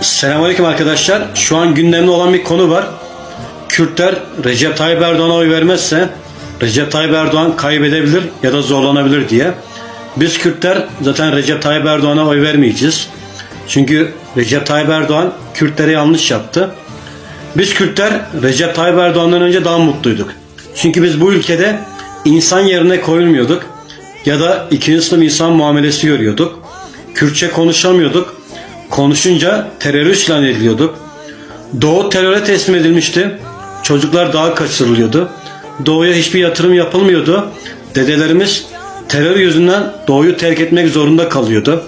Selamünaleyküm arkadaşlar. Şu an gündemde olan bir konu var. Kürtler Recep Tayyip Erdoğan'a oy vermezse Recep Tayyip Erdoğan kaybedebilir ya da zorlanabilir diye. Biz Kürtler zaten Recep Tayyip Erdoğan'a oy vermeyeceğiz. Çünkü Recep Tayyip Erdoğan Kürtlere yanlış yaptı. Biz Kürtler Recep Tayyip Erdoğan'dan önce daha mutluyduk. Çünkü biz bu ülkede insan yerine koyulmuyorduk ya da ikinci sınıf insan muamelesi görüyorduk. Kürtçe konuşamıyorduk. Konuşunca terörist ilan ediliyorduk. Doğu teröre teslim edilmişti. Çocuklar daha kaçırılıyordu. Doğuya hiçbir yatırım yapılmıyordu. Dedelerimiz terör yüzünden doğuyu terk etmek zorunda kalıyordu.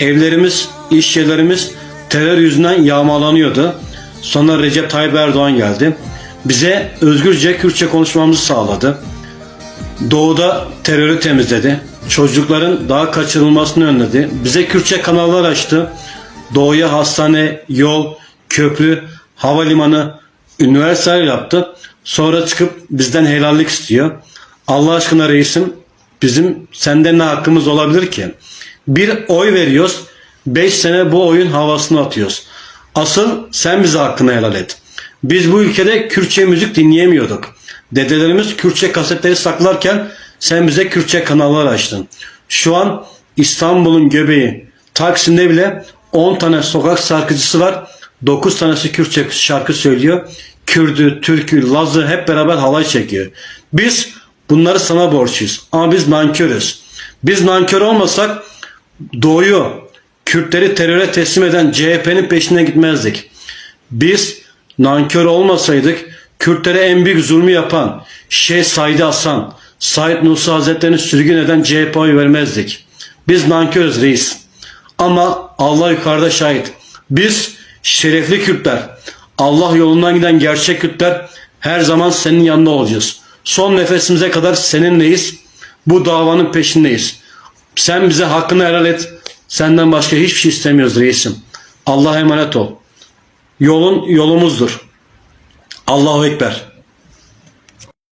Evlerimiz, iş yerlerimiz terör yüzünden yağmalanıyordu. Sonra Recep Tayyip Erdoğan geldi. Bize özgürce Kürtçe konuşmamızı sağladı. Doğuda terörü temizledi. Çocukların daha kaçırılmasını önledi. Bize Kürtçe kanallar açtı. Doğuya hastane, yol, köprü, havalimanı, üniversite yaptı. Sonra çıkıp bizden helallik istiyor. Allah aşkına reisim bizim senden ne hakkımız olabilir ki? Bir oy veriyoruz. Beş sene bu oyun havasını atıyoruz. Asıl sen bize hakkını helal et. Biz bu ülkede Kürtçe müzik dinleyemiyorduk. Dedelerimiz Kürtçe kasetleri saklarken sen bize Kürtçe kanallar açtın. Şu an İstanbul'un göbeği Taksim'de bile 10 tane sokak şarkıcısı var. 9 tanesi Kürtçe şarkı söylüyor. Kürdü, Türkü, Lazı hep beraber halay çekiyor. Biz bunları sana borçluyuz. Ama biz nankörüz. Biz nankör olmasak doğuyu, Kürtleri teröre teslim eden CHP'nin peşine gitmezdik. Biz nankör olmasaydık Kürtlere en büyük zulmü yapan Şeyh Said Hasan, Said Nursi Hazretleri'ni sürgün eden CHP'ye vermezdik. Biz nankörüz reis. Ama Allah yukarıda şahit. Biz şerefli Kürtler, Allah yolundan giden gerçek Kürtler her zaman senin yanında olacağız. Son nefesimize kadar seninleyiz. Bu davanın peşindeyiz. Sen bize hakkını helal et. Senden başka hiçbir şey istemiyoruz reisim. Allah'a emanet ol. Yolun yolumuzdur. Allahu Ekber.